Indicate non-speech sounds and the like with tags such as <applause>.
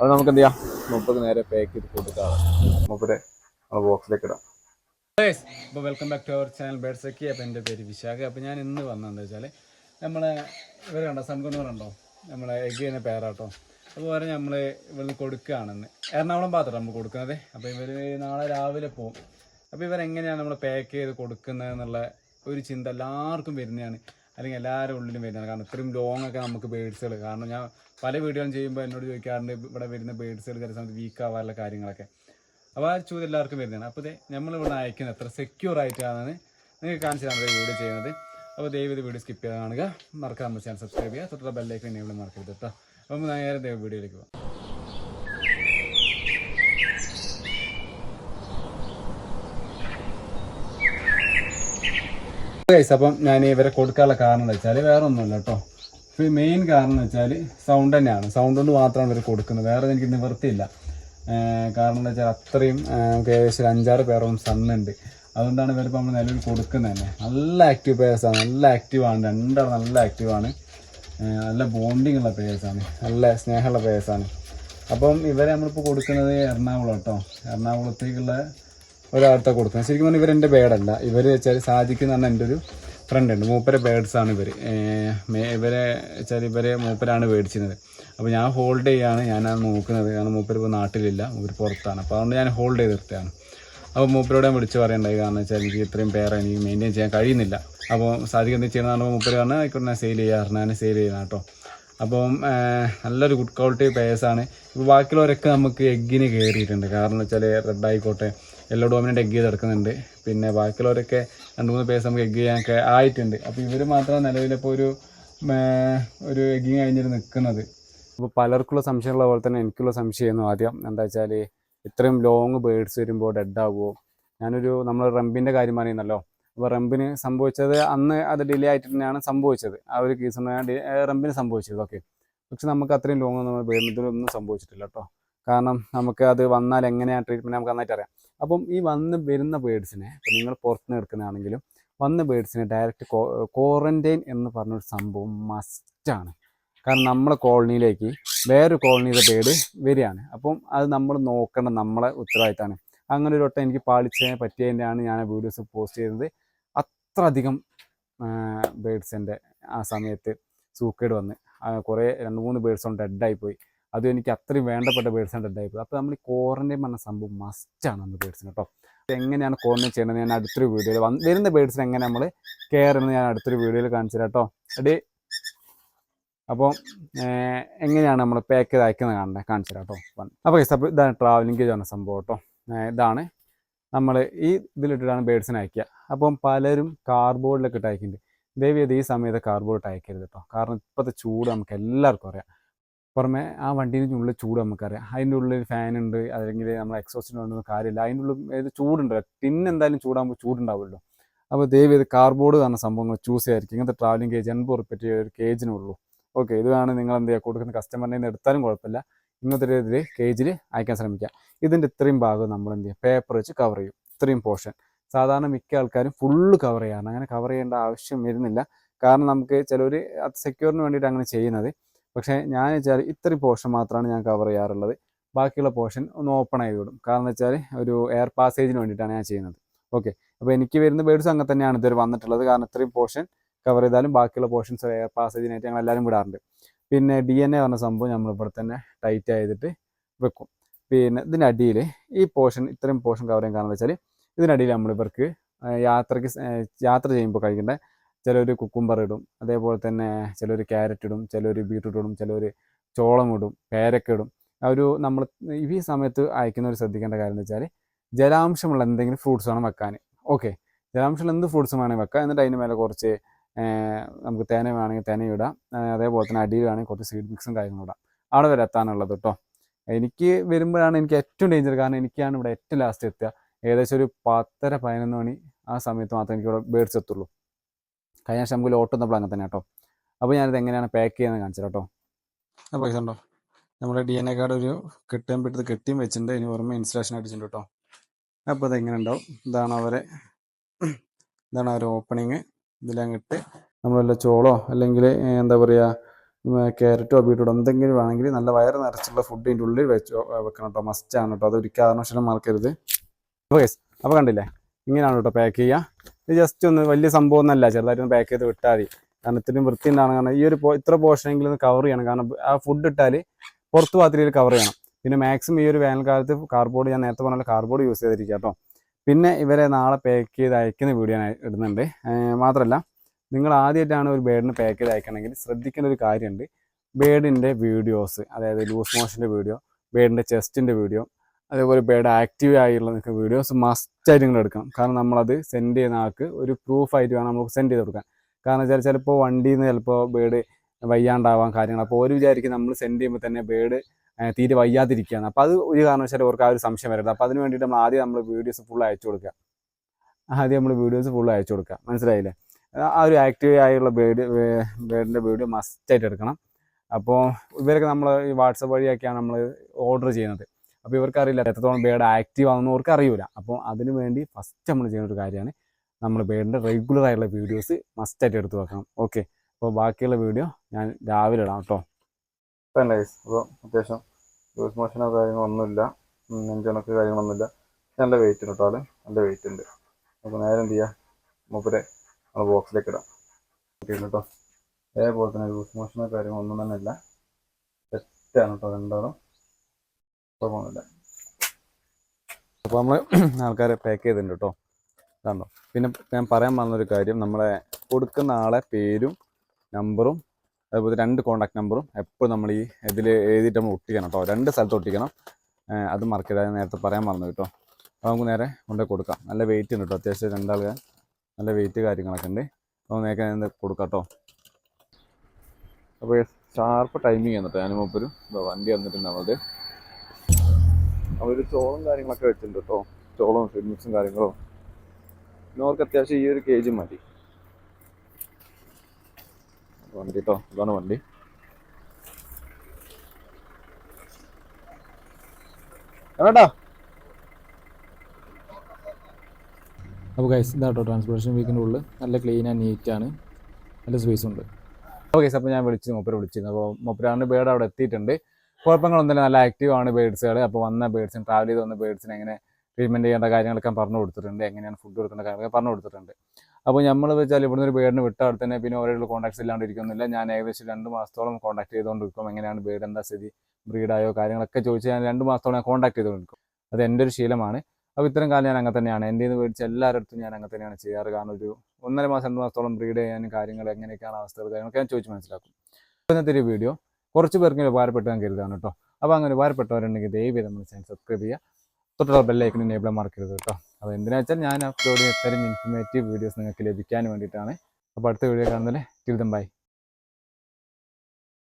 അത് നമുക്ക് എന്ത് ചെയ്യാം? മുപ്പത് നേരെ പാക്ക് ചെയ്ത് കൊടുക്കാം മുപ്പത് നമ്മളെ ബോക്സിലേക്ക് ഇടാം. അപ്പോൾ welcome back to our channel ബേഡ്സക്കി അപ്പോൾ എന്റെ പേര് വിശാഖ. അപ്പോൾ ഞാൻ ഇന്ന് വന്നതെന്ന് വെച്ചാൽ നമ്മളെ ഇവർ കണ്ടോ? സൺകുണറുണ്ടോ നമ്മളെ എഗ് ചെയ്യുന്ന പേരാട്ടോ. അതുപോലെ നമ്മൾ ഇവിടുന്ന് കൊടുക്കുകയാണെന്ന്. എറണാകുളം ഭാഗത്താണ് നമ്മൾ കൊടുക്കുന്നത്. അപ്പോൾ ഇവർ നാളെ രാവിലെ പോകും അപ്പോൾ ഇവരെങ്ങനെയാണ് നമ്മൾ പാക്ക് ചെയ്ത് കൊടുക്കുന്നത് എന്നുള്ള ഒരു ചിന്ത എല്ലാവർക്കും വരുന്നതാണ്. അല്ലെങ്കിൽ എല്ലാവരുടെ ഉള്ളിലും വരുന്നതാണ്. കാരണം ഇത്രയും ലോങ് ഒക്കെ നമുക്ക് ബേഡ്സുകൾ കാരണം ഞാൻ പല വീഡിയോയും ചെയ്യുമ്പോൾ എന്നോട് ചോദിക്കാറുണ്ട് ഇവിടെ വരുന്ന ബേഡ്സുകൾ ചില സമയത്ത് വീക്ക് ആവാറുള്ള കാര്യങ്ങളൊക്കെ. അപ്പോൾ ആ ചോദ്യം എല്ലാവർക്കും വരുന്നതാണ്. അപ്പോൾ ഇത് നമ്മളിവിടെ അയക്കുന്നത് എത്ര സെക്യൂർ ആയിട്ടാണെന്ന് നിങ്ങൾക്ക് കാണിച്ചു നമ്മുടെ വീഡിയോ ചെയ്യുന്നത്. അപ്പോൾ ദയവ് വീഡിയോ സ്കിപ്പ് ചെയ്ത് കാണുക. മറക്കാൻ ചാനൽ സബ്സ്ക്രൈബ് ചെയ്യുക. തൊട്ടുള്ള ബെല്ലേക്ക് എന്നെ മറക്കരുത് കേട്ടോ അപ്പോൾ നേരെ വീഡിയോയിലേക്ക് പോകാം. ഗൈസ് അപ്പം ഞാൻ ഇവരെ കൊടുക്കാനുള്ള കാരണം എന്ന് വെച്ചാൽ വേറെ ഒന്നുമില്ല കേട്ടോ മെയിൻ കാരണം എന്ന് വെച്ചാൽ സൗണ്ട് തന്നെയാണ്. സൗണ്ട് കൊണ്ട് മാത്രമാണ് ഇവർ കൊടുക്കുന്നത്. വേറെ എനിക്ക് നിവർത്തിയില്ല. ഏഹ് കാരണം എന്താ വെച്ചാൽ അത്രയും നമുക്ക് ഏകദേശം ഒരു അഞ്ചാറ് പേരോളം സണ്ണുണ്ട് അതുകൊണ്ടാണ് ഇവരിപ്പോൾ നമ്മൾ നിലവിൽ കൊടുക്കുന്നത് തന്നെ. നല്ല ആക്റ്റീവ് പേഴ്സാണ് നല്ല ആക്റ്റീവാണ് രണ്ടാളും നല്ല ആക്റ്റീവാണ് നല്ല ബോണ്ടിങ് ഉള്ള പേഴ്സാണ് നല്ല സ്നേഹമുള്ള പേഴ്സാണ് അപ്പം ഇവരെ നമ്മളിപ്പോൾ കൊടുക്കുന്നത് എറണാകുളം കേട്ടോ. എറണാകുളത്തേക്കുള്ള ഒരാളത്തെ കൊടുക്കുന്നത്. ശരിക്കും പറഞ്ഞാൽ ഇവരെന്റെ ബേഡല്ല ഇവർ വെച്ചാൽ സാധിക്കുന്ന പറഞ്ഞാൽ എന്റെ ഒരു ഫ്രണ്ട് ഉണ്ട്. മൂപ്പരെ ബേഡ്സ് ആണ് ഇവർ ഇവരെ വെച്ചാൽ ഇവരെ മൂപ്പരാണ് മേടിച്ചിരുന്നത് അപ്പോൾ ഞാൻ ഹോൾഡ് ചെയ്യാണ്. ഞാനാണ് നോക്കുന്നത്. കാരണം മൂപ്പർ ഇപ്പോൾ നാട്ടിലില്ല. മൂപ്പർ പുറത്താണ്. അപ്പോൾ അതുകൊണ്ട് ഞാൻ ഹോൾഡ് ചെയ്ത് നിർത്തുകയാണ്. അപ്പോൾ മൂപ്പരോട് വിളിച്ച് പറയണ്ടായി. കാരണം വെച്ചാൽ എനിക്ക് ഇത്രയും പേരെ എനിക്ക് മെയിന്റെയിൻ ചെയ്യാൻ കഴിയുന്നില്ല. അപ്പോൾ സാധിക്കുന്ന എന്ത് ചെയ്യണമെന്ന് പറഞ്ഞപ്പോൾ മൂപ്പർ പറഞ്ഞാൽ ആയിക്കോട്ടെ ഞാൻ സെയിൽ ചെയ്യാറുണ്ട് ഞാൻ സെയിൽ ചെയ്യണം കേട്ടോ. അപ്പം നല്ലൊരു ഗുഡ് ക്വാളിറ്റി പേഴ്സാണ് ഇപ്പോൾ ബാക്കിയുള്ളവരൊക്കെ നമുക്ക് എഗ്ഗിന് കയറിയിട്ടുണ്ട് കാരണം വെച്ചാൽ റെഡ് ആയിക്കോട്ടെ യെല്ലോ ഡോമിനന്റ് എഗ്ഗ് ചെയ്തെടുക്കുന്നുണ്ട്. പിന്നെ ബാക്കിയുള്ളവരൊക്കെ രണ്ട് മൂന്ന് പേഴ്സ് നമുക്ക് എഗ്ഗ് ചെയ്യാനൊക്കെ ആയിട്ടുണ്ട്. അപ്പോൾ ഇവർ മാത്രമാണ് നിലവിലിപ്പോൾ ഒരു ഒരു എഗ്ഗിങ് കഴിഞ്ഞിട്ട് നിൽക്കുന്നത് അപ്പോൾ പലർക്കുള്ള സംശയമുള്ള പോലെ തന്നെ എനിക്കുള്ള സംശയമായിരുന്നു ആദ്യം. എന്താ വെച്ചാൽ ഇത്രയും ലോങ് ബേഡ്സ് വരുമ്പോൾ ഡെഡ് ആവുമോ ഞാനൊരു നമ്മൾ റംബിന്റെ കാര്യം പറയുന്നല്ലോ. അപ്പോൾ റംബിന് സംഭവിച്ചത് അന്ന് അത് ഡിലേ ആയിട്ട് തന്നെയാണ് സംഭവിച്ചത്. ആ ഒരു കേസ് റംബിന് സംഭവിച്ചത്. ഓക്കെ. പക്ഷെ നമുക്ക് അത്രയും ലോങ് ഒന്നും സംഭവിച്ചിട്ടില്ല കേട്ടോ കാരണം നമുക്ക് അത് വന്നാൽ എങ്ങനെയാണ് ട്രീറ്റ്മെന്റ് നമുക്ക് നന്നായിട്ട് അറിയാം. അപ്പം ഈ വന്ന് വരുന്ന ബേഡ്സിനെ ഇപ്പം നിങ്ങൾ പുറത്തുനിന്ന് എടുക്കുന്നതാണെങ്കിലും വന്ന ബേഡ്സിനെ ഡയറക്റ്റ് ക്വാറന്റൈൻ എന്ന് പറഞ്ഞൊരു സംഭവം മസ്റ്റാണ് കാരണം നമ്മളെ കോളനിയിലേക്ക് വേറൊരു കോളനിയിലെ ബേഡ് വരികയാണ്. അപ്പം അത് നമ്മൾ നോക്കേണ്ട നമ്മളെ ഉത്തരവാദിത്തമാണ്. അങ്ങനെ ഒരു വട്ടം എനിക്ക് പാളിച്ചതിനെ പറ്റിയതിന്റെയാണ് ഞാൻ വീഡിയോസ് പോസ്റ്റ് ചെയ്യുന്നത് അത്ര അധികം ബേഡ്സിന്റെ ആ സമയത്ത് സൂക്കേട് വന്ന് കുറേ രണ്ട് മൂന്ന് ബേഡ്സ് ഡെഡായി പോയി അതും എനിക്ക് അത്രയും വേണ്ടപ്പെട്ട ബേഡ്സാണ് ഡെഡായിപ്പോയി. അപ്പോൾ നമ്മൾ ഈ ക്വാറന്റൈൻ പറഞ്ഞ സംഭവം മസ്റ്റാണ് നമ്മൾ ബേഡ്സിന് കേട്ടോ. എങ്ങനെയാണ് ക്വാറന്റൈൻ ചെയ്യേണ്ടത് ഞാൻ അടുത്തൊരു വീഡിയോയിൽ വന്ന് വരുന്ന ബേഡ്സിന് എങ്ങനെ നമ്മൾ കെയർ എന്ന് ഞാൻ അടുത്തൊരു വീഡിയോയിൽ കാണിച്ചു കേട്ടോ എടി. അപ്പോൾ എങ്ങനെയാണ് നമ്മൾ പാക്ക് ചെയ്ത് അയക്കുന്നത് കാണേണ്ടത് കാണിച്ചു കേട്ടോ അപ്പോൾ അപ്പോൾ ഇതാണ് ട്രാവലിംഗ് ചെയ്യുന്ന സംഭവം കേട്ടോ. ഇതാണ് നമ്മൾ ഈ ഇതിലിട്ടിട്ടാണ് ബേഡ്സിനെ അയക്കുക. അപ്പം പലരും കാർബോർഡിലൊക്കെ ഇട്ട് അയക്കുന്നുണ്ട്. ദേവി അത് ഈ സമയത്ത് കാർബോർഡ് ഇട്ട് അയക്കരുത് കേട്ടോ കാരണം ഇപ്പോഴത്തെ ചൂട് നമുക്ക് എല്ലാവർക്കും അറിയാം. പുറമെ ആ വണ്ടീന്റെ ഉള്ളിൽ ചൂട് നമുക്കറിയാം. അതിന്റെ ഉള്ളിൽ ഫാൻ ഉണ്ട് അല്ലെങ്കിൽ നമ്മൾ എക്സോസ്റ്റിന്റെ ഉണ്ടെന്ന് കാര്യമില്ല. അതിന്റെ ഉള്ളിൽ ഏത് ചൂടുണ്ട് ടിൻ എന്തായാലും ചൂടാകുമ്പോൾ ചൂടുണ്ടാവുമല്ലോ. അപ്പോൾ ദേവി ഇത് കാർബോർഡ് കാരണം സംഭവങ്ങൾ ചൂസ് ചെയ്യായിരിക്കും ഇങ്ങനത്തെ ട്രാവലിംഗ് കേജ് എൺപത് ഉറുപ്പറ്റി ഒരു കേജിനുള്ളൂ ഓക്കെ ഇതാണ് നിങ്ങൾ എന്ത് ചെയ്യുക? കൊടുക്കുന്ന കസ്റ്റമറിനെ എടുത്താലും കുഴപ്പമില്ല. ഇങ്ങനത്തെ രീതിയിൽ കേജിൽ അയക്കാൻ ശ്രമിക്കുക ഇതിന്റെ ഇത്രയും ഭാഗം നമ്മൾ എന്ത് ചെയ്യും? പേപ്പർ വെച്ച് കവർ ചെയ്യും. ഇത്രയും പോർഷൻ സാധാരണ മിക്ക ആൾക്കാരും ഫുള്ള് കവർ ചെയ്യാറുണ്ട് അങ്ങനെ കവർ ചെയ്യേണ്ട ആവശ്യം വരുന്നില്ല. കാരണം നമുക്ക് ചിലർ സെക്യൂറിന് വേണ്ടിയിട്ട് അങ്ങനെ ചെയ്യുന്നത്. പക്ഷേ ഞാൻ വെച്ചാൽ ഇത്രയും പോർഷൻ മാത്രമാണ് ഞാൻ കവർ ചെയ്യാറുള്ളത്. ബാക്കിയുള്ള പോർഷൻ ഒന്ന് ഓപ്പൺ ആയി വിടും. കാരണം എന്ന് വെച്ചാൽ ഒരു എയർ പാസേജിന് വേണ്ടിയിട്ടാണ് ഞാൻ ചെയ്യുന്നത്. ഓക്കെ അപ്പോൾ എനിക്ക് വരുന്ന ബേഡ്സ് അങ്ങനെ തന്നെയാണ് ഇതുവരെ വന്നിട്ടുള്ളത്. കാരണം ഇത്രയും പോർഷൻ കവർ ചെയ്താലും ബാക്കിയുള്ള പോർഷൻസ് എയർ പാസേജിനായിട്ട് ഞങ്ങൾ എല്ലാവരും വിടാറുണ്ട്. പിന്നെ ഡി എൻ എ പറഞ്ഞ സംഭവം നമ്മൾ ഇവിടെ തന്നെ ടൈറ്റ് ചെയ്തിട്ട് വെക്കും. പിന്നെ ഇതിനടിയിൽ ഈ പോർഷൻ ഇത്രയും പോർഷൻ കവർ ചെയ്യാൻ കാരണം വെച്ചാൽ ഇതിനടിയിൽ നമ്മൾ ഇവർക്ക് യാത്രയ്ക്ക് യാത്ര ചെയ്യുമ്പോൾ കഴിക്കേണ്ട ചിലർ കുക്കുംബർ ഇടും. അതേപോലെ തന്നെ ചിലർ ക്യാരറ്റ് ഇടും ചിലർ ബീട്രൂട്ട് ഇടും ചിലർ ചോളം ഇടും പേരക്ക ഇടും. ഒരു നമ്മൾ ഈ സമയത്ത് അയക്കുന്നവർ ശ്രദ്ധിക്കേണ്ട കാര്യം എന്ന് വെച്ചാൽ ജലാംശമുള്ള എന്തെങ്കിലും ഫ്രൂട്ട്സ് വേണം വെക്കാൻ ഓക്കെ ജലാംശമുള്ള എന്ത് ഫ്രൂട്ട്സും വേണമെങ്കിൽ വെക്കാം. എന്നിട്ട് അതിന് മേലെ കുറച്ച് നമുക്ക് തേന വേണമെങ്കിൽ തേന ഇടാം. അതേപോലെ തന്നെ അടിയിൽ വേണമെങ്കിൽ കുറച്ച് സീഡ് മിക്സും കാര്യങ്ങളും ഇടാം. അവിടെ വരെ എത്താനുള്ളത് കേട്ടോ എനിക്ക് വരുമ്പോഴാണ് എനിക്ക് ഏറ്റവും ഡേഞ്ചർ കാരണം എനിക്കാണ് ഇവിടെ ഏറ്റവും ലാസ്റ്റ് എത്തുക. ഏകദേശം ഒരു പത്തര പതിനൊന്ന് മണി ആ സമയത്ത് മാത്രമേ എനിക്ക് ഇവിടെ ബേഡ്സ് എത്തുള്ളൂ. കഴിഞ്ഞ പ്രാവശ്യം നമുക്ക് ലോട്ട് വന്നപ്പോൾ അങ്ങനെ തന്നെ കേട്ടോ അപ്പോൾ ഞാനിത് എങ്ങനെയാണ് പാക്ക് ചെയ്യുന്നത് കാണിച്ചു കേട്ടോ പൈസ ഉണ്ടോ? നമ്മുടെ ഡി എൻ എ കാർഡ് ഒരു കെട്ടിയും പെട്ടത് കെട്ടിയും വെച്ചിട്ടുണ്ട്. ഇനി ഓർമ്മ ഇൻസ്റ്റലേഷൻ അടിച്ചിട്ടുണ്ട് കേട്ടോ അപ്പോൾ അത് എങ്ങനെ ഉണ്ടാവും? ഇതാണ് അവരെ ഇതാണ് അവരെ ഓപ്പണിങ് ഇതിലങ്ങിട്ട് നമ്മൾ വല്ല ചോളോ അല്ലെങ്കിൽ എന്താ പറയുക ക്യാരറ്റോ ബീട്രൂട്ടോ എന്തെങ്കിലും വേണമെങ്കിൽ നല്ല വയറ് നിറച്ചുള്ള ഫുഡ് ഇതിന്റെ ഉള്ളിൽ വെച്ച് വെക്കണം കേട്ടോ മസ്റ്റാണ് കേട്ടോ അത് ഒരിക്കലും കാരണവശാലും മറക്കരുത്. അപ്പോൾ ഗൈസ് അപ്പോൾ കണ്ടില്ലേ? ഇങ്ങനെയാണ് കേട്ടോ പാക്ക് ചെയ്യുക ഇത് ജസ്റ്റ് ഒന്ന് വലിയ സംഭവം ഒന്നല്ല. ചെറുതായിട്ടൊന്ന് പാക്ക് ചെയ്ത് വിട്ടാൽ മതി. കാരണം ഇത്രയും വൃത്തി ഉണ്ടാകണം കാരണം ഈ ഒരു ഇത്ര പോർഷനെങ്കിലും ഒന്ന് കവർ ചെയ്യണം. കാരണം ആ ഫുഡ് ഇട്ടാൽ പുറത്ത് പാത്രയിൽ കവർ ചെയ്യണം. പിന്നെ മാക്സിമം ഈ ഒരു വേനൽക്കാലത്ത് കാർബോർഡ് ഞാൻ നേരത്തെ പറഞ്ഞ കാർബോർഡ് യൂസ് ചെയ്തിരിക്കുക കേട്ടോ പിന്നെ ഇവരെ നാളെ പാക്ക് ചെയ്ത് അയക്കുന്ന വീഡിയോ ഞാൻ ഇടുന്നുണ്ട്. മാത്രമല്ല നിങ്ങൾ ആദ്യമായിട്ടാണ് ഒരു ബേഡിന് പാക്ക് ചെയ്ത് അയക്കണമെങ്കിൽ ശ്രദ്ധിക്കേണ്ട ഒരു കാര്യമുണ്ട്. ബേഡിന്റെ വീഡിയോസ് അതായത് ലൂസ് മോഷന്റെ വീഡിയോ ബേഡിന്റെ ചെസ്റ്റിന്റെ വീഡിയോ അതേപോലെ ബേഡ് ആക്റ്റീവ് ആയുള്ള നിൽക്കുന്ന വീഡിയോസ് മസ്റ്റായിട്ട് നിങ്ങൾ എടുക്കണം. കാരണം നമ്മളത് സെൻഡ് ചെയ്യുന്ന ആൾക്ക് ഒരു പ്രൂഫായിട്ട് വേണം നമുക്ക് സെൻഡ് ചെയ്ത് കൊടുക്കാൻ. കാരണം വെച്ചാൽ ചിലപ്പോൾ വണ്ടിയിൽ നിന്ന് ചിലപ്പോൾ ബേഡ് വയ്യാണ്ടാവാൻ കാര്യങ്ങൾ അപ്പോൾ ഒരു വിചാരിക്കും നമ്മൾ സെൻഡ് ചെയ്യുമ്പോൾ തന്നെ ബേഡ് തീരെ വയ്യാതിരിക്കുകയാണ്. അപ്പോൾ അത് ഒരു കാരണവശാലും അവർക്ക് ആ ഒരു സംശയം വരരുത്. അപ്പോൾ അതിന് വേണ്ടിയിട്ട് നമ്മൾ ആദ്യം നമ്മൾ വീഡിയോസ് ഫുൾ അയച്ചു കൊടുക്കുക. ആദ്യം നമ്മൾ വീഡിയോസ് ഫുൾ അയച്ചു കൊടുക്കുക. മനസ്സിലായില്ലേ? ആ- ഒരു ആക്റ്റീവ് ആയുള്ള ബേഡ് ബേഡിന്റെ വീഡിയോ മസ്റ്റായിട്ട് എടുക്കണം. അപ്പോൾ ഇവരൊക്കെ നമ്മൾ ഈ വാട്സപ്പ് വഴിയൊക്കെയാണ് നമ്മൾ ഓർഡർ ചെയ്യുന്നത്. അപ്പോൾ ഇവർക്ക് അറിയില്ല എത്രത്തോളം ബേഡ് ആക്റ്റീവ് ആണെന്ന് അവർക്ക് അറിയില്ല അപ്പോൾ അതിന് വേണ്ടി ഫസ്റ്റ് നമ്മൾ ചെയ്യുന്ന ഒരു കാര്യമാണ് നമ്മൾ ബേഡിന്റെ റെഗുലർ ആയിട്ടുള്ള വീഡിയോസ് മസ്റ്റായിട്ട് എടുത്ത് വെക്കണം. ഓക്കെ അപ്പോൾ ബാക്കിയുള്ള വീഡിയോ ഞാൻ രാവിലെ ഇടാം കേട്ടോ. തന്നെ ഗൈസ് അപ്പോൾ അത്യാവശ്യം ലൂസ് മോഷനോ കാര്യങ്ങളൊന്നുമില്ല നെഞ്ചുണക്ക് കാര്യങ്ങളൊന്നുമില്ല. നല്ല വെയിറ്റ് ഉണ്ട് കേട്ടോ ആൾ. നല്ല വെയിറ്റ് ഉണ്ട്. അപ്പോൾ നേരെ എന്ത് ചെയ്യുക മൂപ്പരെ നമ്മൾ ബോക്സിലേക്ക് ഇടാം. കേട്ടോ. അതേപോലെ തന്നെ ലൂസ് മോഷനോ കാര്യങ്ങളൊന്നും തന്നെ ഇല്ല. സെറ്റാണ് കേട്ടോ രണ്ടാളും. കുഴപ്പമൊന്നുമില്ല. അപ്പോൾ നമ്മൾ <clears throat> ആൾക്കാരെ പാക്ക് ചെയ്തിട്ടുണ്ട് കേട്ടോ. ഇതാണോ പിന്നെ ഞാൻ പറയാൻ പറഞ്ഞൊരു കാര്യം നമ്മളെ കൊടുക്കുന്ന ആളെ പേരും നമ്പറും അതുപോലെ രണ്ട് കോൺടാക്ട് നമ്പറും എപ്പോഴും നമ്മൾ ഈ ഇതിൽ എഴുതിയിട്ട് നമ്മൾ ഒട്ടിക്കണം കേട്ടോ. രണ്ട് സ്ഥലത്ത് ഒട്ടിക്കണം. അത് മറക്കരുത് നേരത്തെ പറയാൻ മറന്നു കേട്ടോ. അപ്പോൾ നമുക്ക് നേരെ കൊണ്ടുപോയി കൊടുക്കാം. നല്ല വെയിറ്റ് ഉണ്ട് കേട്ടോ. അത്യാവശ്യം രണ്ടാൾക്ക് നല്ല വെയിറ്റ് കാര്യങ്ങളൊക്കെ ഉണ്ട്. അപ്പോൾ നേരെ ഞാൻ കൊടുക്കാം കേട്ടോ. അപ്പോൾ ഷാർപ്പ് ടൈമിങ് വന്നിട്ട് ഞാൻ മുപ്പൊരു വണ്ടി വന്നിട്ടുണ്ട് നമ്മളത് അവർ ചോളം കാര്യങ്ങളൊക്കെ വെച്ചിട്ടുണ്ട് കേട്ടോ. ചോളവും ഫിഡ്മിക്സും കാര്യങ്ങളും. പിന്നെ അവർക്ക് അത്യാവശ്യം ഈ ഒരു കേജ് മതി. വണ്ടി കേട്ടോ ഇതാണ് വണ്ടി. കേട്ടോ അപ്പോൾ ഗൈസ് ഇതാട്ടോ ട്രാൻസ്പോർട്ടേഷൻ വീക്കിന്റെ ഉള്ളിൽ നല്ല ക്ലീൻ ആൻഡ് നീറ്റ് ആണ്. നല്ല സ്പേസ് ഉണ്ട്. അപ്പോൾ ഗൈസ് അപ്പോൾ ഞാൻ വിളിച്ചു മൂപ്പര് വിളിച്ചിരുന്നു. അപ്പോൾ മൂപ്പരാണ്ട് ബേർഡ് അവിടെ എത്തിയിട്ടുണ്ട്. കുഴപ്പങ്ങളൊന്നുമില്ല നല്ല ആക്റ്റീവ് ആണ് ബേഡ്സുകൾ അപ്പോൾ വന്ന ബേഡ്സിന് ട്രാവൽ ചെയ്ത് വന്ന ബേഡ്സിന് എങ്ങനെ ട്രീറ്റ്മെന്റ് ചെയ്യേണ്ട കാര്യങ്ങളൊക്കെ പറഞ്ഞു കൊടുത്തിട്ടുണ്ട്. എങ്ങനെയാണ് ഫുഡ് കൊടുക്കേണ്ട കാര്യങ്ങളൊക്കെ പറഞ്ഞു കൊടുത്തിട്ടുണ്ട്. അപ്പോൾ നമ്മൾ വെച്ചാൽ ഇവിടുന്ന് ഒരു ബേഡിന് വിട്ട അവിടെ തന്നെ പിന്നെ ഓരോ കോൺടാക്ട്സ് ഇല്ലാണ്ടിരിക്കുന്നില്ല ഞാൻ ഏകദേശം രണ്ട് മാസത്തോളം കോൺടാക്ട് ചെയ്തുകൊണ്ടിരിക്കും. എങ്ങനെയാണ് ബേഡ് എന്താ സ്ഥിതി ബ്രീഡായോ കാര്യങ്ങളൊക്കെ ചോദിച്ച് ഞാൻ രണ്ട് മാസത്തോളം ഞാൻ കോൺടാക്ട് ചെയ്തുകൊണ്ടിരിക്കും. അത് എന്റെ ഒരു ശീലമാണ്. അപ്പോൾ ഇത്രയും കാലം ഞാൻ അങ്ങനെ തന്നെയാണ്. എന്റെ നിന്ന് മേടിച്ച എല്ലാവരുടെ ഞാൻ അങ്ങനെ തന്നെയാണ് ചെയ്യാറ്. കാരണം ഒരു ഒന്നര മാസം രണ്ട് മാസത്തോളം ബ്രീഡ് ചെയ്യാനും കാര്യങ്ങൾ എങ്ങനെയൊക്കെയാണ് അവസ്ഥകൾ കാര്യങ്ങളൊക്കെ ഞാൻ ചോദിച്ച് മനസ്സിലാക്കും. അപ്പോൾ ഇന്നത്തെ ഒരു വീഡിയോ കുറച്ച് പേർക്ക് ഉപകാരപ്പെട്ടു ഞാൻ കരുതാണ് കേട്ടോ. അപ്പോൾ അങ്ങനെ ഉപകാരപ്പെട്ടവരുണ്ടെങ്കിൽ ദയവ് നമ്മൾ ചാനൽ സബ്സ്ക്രൈബ് ചെയ്യുക. തൊട്ടുള്ള ബെല്ലൈക്കൻ എനേബിൾ മറക്കരുത് കേട്ടോ. അപ്പോൾ എന്തിനാ വെച്ചാൽ ഞാൻ അപ്ലോഡ് ചെയ്യുന്ന ഇൻഫർമേറ്റീവ് വീഡിയോസ് നിങ്ങൾക്ക് ലഭിക്കാൻ വേണ്ടിയിട്ടാണ്. അപ്പോൾ അടുത്ത വീഡിയോ കാണുന്നതിൽ തിരുതം ബൈ